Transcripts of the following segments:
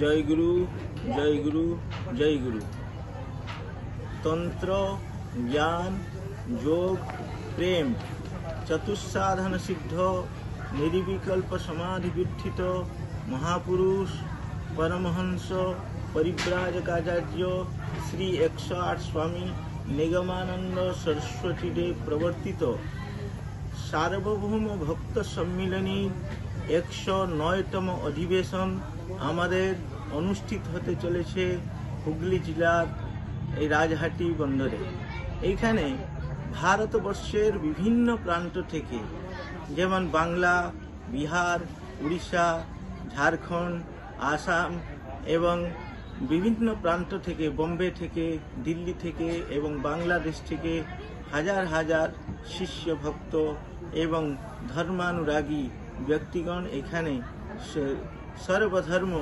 জয় গুরু জয় গুরু জয় গুরু। তন্ত্র, জ্ঞান, যোগ, প্রেম, চতুসাধন সিদ্ধ, নির্বিকল্প সমাধি বিঠিত মহাপুরুষ, পরমহংস, পরিব্রাজকাচার্য, শ্রী একশো আট স্বামী নিগমানন্দ সরস্বতী দেব প্রবর্তিত। সার্বভৌম ভক্ত সম্মিলনী, একশো নয়তম অধিবেশন আমাদের অনুষ্ঠিত হতে চলেছে হুগলি জেলার এই রাজহাটি বন্দরে। এইখানে ভারতবর্ষের বিভিন্ন প্রান্ত থেকে যেমন বাংলা, বিহার, উড়িষ্যা, ঝাড়খণ্ড, আসাম এবং বিভিন্ন প্রান্ত থেকে বোম্বে থেকে, দিল্লি থেকে এবং বাংলাদেশ থেকে হাজার হাজার শিষ্য ভক্ত এবং ধর্মানুরাগী ব্যক্তিগণ এখানে সর্বধর্ম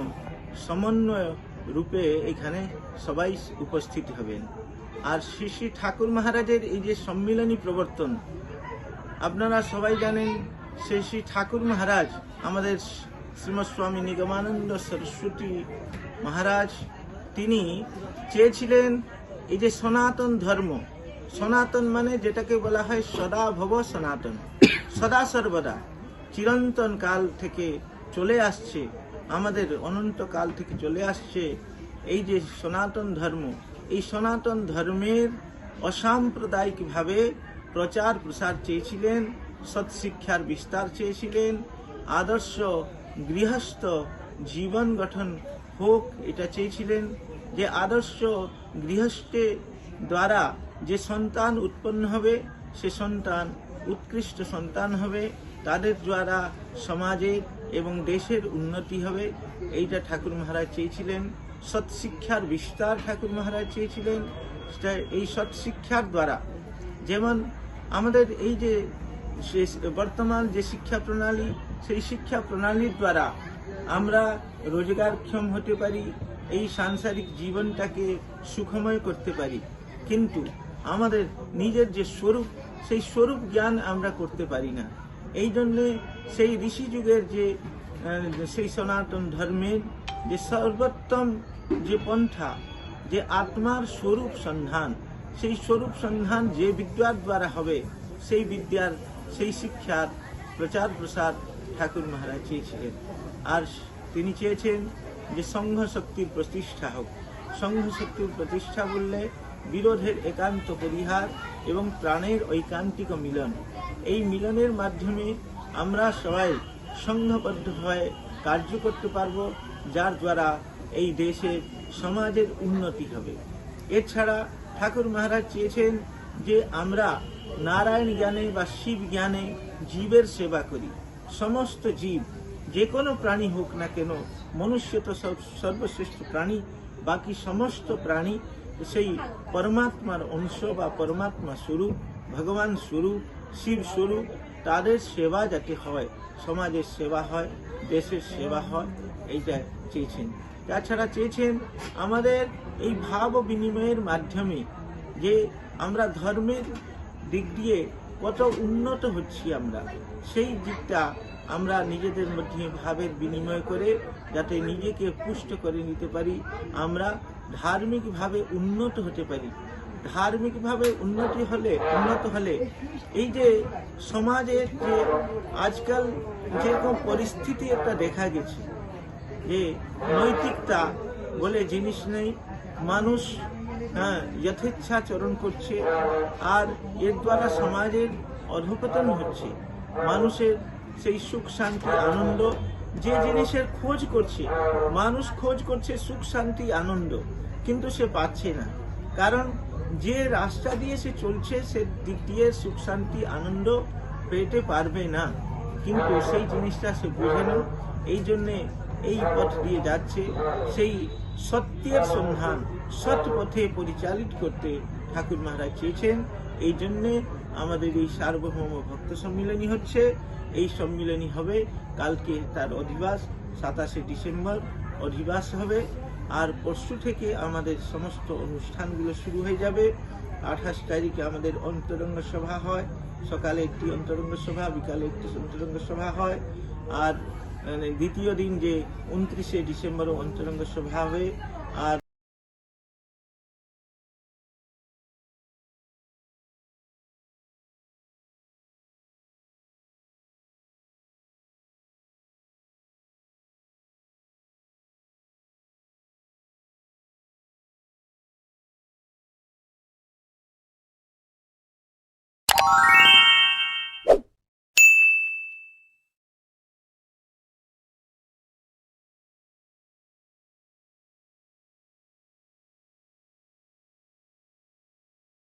সমন্বয় রূপে এখানে সবাই উপস্থিত হবেন। আর শ্রী শ্রী ঠাকুর মহারাজের এই যে সম্মিলনী প্রবর্তন, আপনারা সবাই জানেন শ্রী শ্রী ঠাকুর মহারাজ, আমাদের শ্রীমৎ স্বামী নিগমানন্দ সরস্বতী মহারাজ, তিনি চেয়েছিলেন এই যে সনাতন ধর্ম। সনাতন মানে যেটাকে বলা হয় সদা ভব সনাতন। সদা সর্বদা চিরন্তন কাল থেকে চলে আসছে, আমাদের অনন্তকাল থেকে চলে আসছে। এই যে সনাতন ধর্ম, এই সনাতন ধর্মের অসাম্প্রদায়িকভাবে প্রচার প্রসার চেয়েছিলেন, সৎশিক্ষার বিস্তার চেয়েছিলেন, আদর্শ গৃহস্থ জীবন গঠন হোক এটা চেয়েছিলেন, যে আদর্শ গৃহস্থে দ্বারা যে সন্তান উৎপন্ন হবে, সে সন্তান, উৎকৃষ্ট সন্তান হবে, তাদের দ্বারা সমাজের এবং দেশের উন্নতি হবে, এইটা ঠাকুর মহারাজ চেয়েছিলেন। সৎশিক্ষার বিস্তার ঠাকুর মহারাজ চেয়েছিলেন। সেটা এই সৎশিক্ষার দ্বারা। যেমন আমাদের এই যে বর্তমান যে শিক্ষা প্রণালী, সেই শিক্ষা প্রণালীর দ্বারা আমরা রোজগারক্ষম হতে পারি, এই সাংসারিক জীবনটাকে সুখময় করতে পারি। কিন্তু আমাদের নিজের যে স্বরূপ, সেই স্বরূপ জ্ঞান আমরা করতে পারি না। এই জন্যে সেই ঋষি যুগের যে সেই সনাতন ধর্মের যে সর্বোত্তম যে পন্থা, যে আত্মার স্বরূপ সন্ধান, সেই স্বরূপ সন্ধান যে বিদ্যার দ্বারা হবে, সেই বিদ্যার, সেই শিক্ষার প্রচার প্রসার ঠাকুর মহারাজ চেয়েছিলেন। আর তিনি চেয়েছেন যে সংঘ শক্তির প্রতিষ্ঠা হোক। সংঘ শক্তির প্রতিষ্ঠা বললে বিরোধের একান্ত পরিহার এবং প্রাণের ঐকান্তিক মিলন। এই মিলনের মাধ্যমে আমরা সবাই সংঘবদ্ধভাবে কার্য করতে পারব, যার দ্বারা এই দেশের সমাজের উন্নতি হবে। এছাড়া ঠাকুর মহারাজ চেয়েছেন যে আমরা নারায়ণ জ্ঞানে বা শিব জ্ঞানে জীবের সেবা করি। সমস্ত জীব, যে কোনো প্রাণী হোক না কেন, মনুষ্য তো সর্বশ্রেষ্ঠ প্রাণী, বাকি সমস্ত প্রাণী সেই পরমাত্মার অংশ বা পরমাত্মা স্বরূপ, ভগবান স্বরূপ শিব স্বরূপ, তাদের সেবা যাতে হয়, সমাজের সেবা হয়, দেশের সেবা হয়, এইটা চেয়েছেন। তাছাড়া চেয়েছেন আমাদের এই ভাব বিনিময়ের মাধ্যমে যে আমরা ধর্মের দিক দিয়ে কত উন্নত হচ্ছি আমরা, সেই দিকটা আমরা নিজেদের মধ্যে ভাবের বিনিময় করে যাতে নিজেকে পুষ্ট করে নিতে পারি, আমরা ধার্মিকভাবে উন্নত হতে পারি। ধার্মিকভাবে উন্নতি হলে, উন্নত হলে, এই যে সমাজের যে আজকাল যেরকম পরিস্থিতি একটা দেখা গেছে, যে নৈতিকতা বলে জিনিস নেই, মানুষ হ্যাঁ যথেচ্ছাচরণ করছে, আর এর দ্বারা সমাজের অধপতন হচ্ছে, মানুষের সেই সুখ, শান্তি, আনন্দ, যে জিনিসের খোঁজ করছে, মানুষ খোঁজ করছে সুখ, শান্তি, আনন্দ, কিন্তু সে পাচ্ছে না। কারণ যে রাস্তা দিয়ে সে চলছে, সে দিক দিয়ে সুখ শান্তি, আনন্দ পেতে পারবে না। কিন্তু সেই জিনিসটা সে বোঝে না। এই জন্যে এই পথ দিয়ে যাচ্ছে। সেই সত্যের সন্ধান, সৎ পথে পরিচালিত করতে ঠাকুর মহারাজ চেয়েছেন। এই জন্যে আমাদের এই সার্বভৌম ভক্ত সম্মিলনী হচ্ছে। এই সম্মিলনী হবে কালকে তার অধিবাস, সাতাশে ডিসেম্বর। অধিবাস হবে। আর পরশু থেকে আমাদের সমস্ত অনুষ্ঠানগুলো শুরু হয়ে যাবে। আঠাশ তারিখে আমাদের অন্তরঙ্গ সভা হয়। সকালে একটি অন্তরঙ্গ সভা, বিকালে একটি অন্তরঙ্গ সভা হয়। আর মানে দ্বিতীয় দিন যে উনত্রিশে ডিসেম্বরও অন্তরঙ্গ সভা হয়ে আর